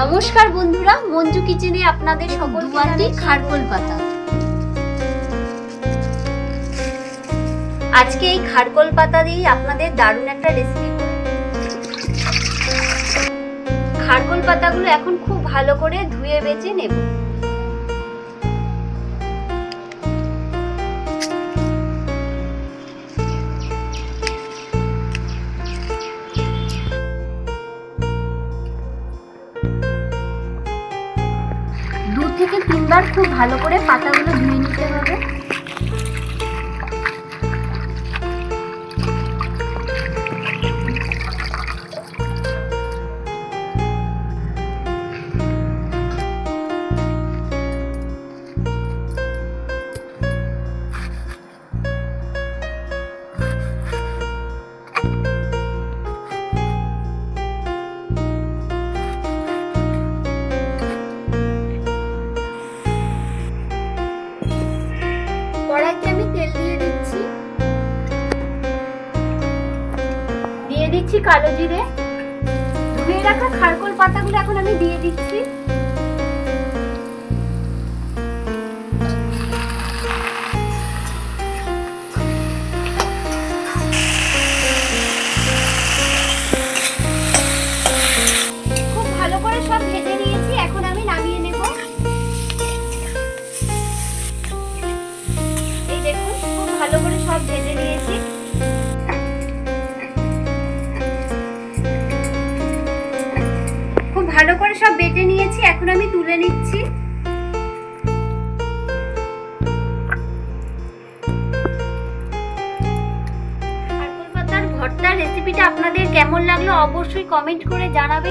নমস্কার বন্ধুরা মঞ্জু কিচেনে আপনাদের সকল দুয়াটি খারকোল পাতা। আজকে এই খারকোল পাতা দিয়ে আপনাদের দারুণ একটা রেসিপি খারকোল পাতাগুলো এখন খুব ভালো করে ধুয়ে বেঁচে নেব। থেকে তিনবার খুব ভালো করে পাতাগুলো ধুয়ে নিতে হবে। দিচ্ছি কালো জিরে। ধুয়ে রাখা খারকোল পাতাগুলো এখন আমি দিয়ে দিচ্ছি। ভালো করে সব ভেজে নিয়েছি। ভালো করে সব বেটে নিয়েছি, এখন আমি তুলে নিচ্ছি। ভর্তার রেসিপিটা আপনাদের কেমন লাগল অবশ্যই কমেন্ট করে জানাবেন।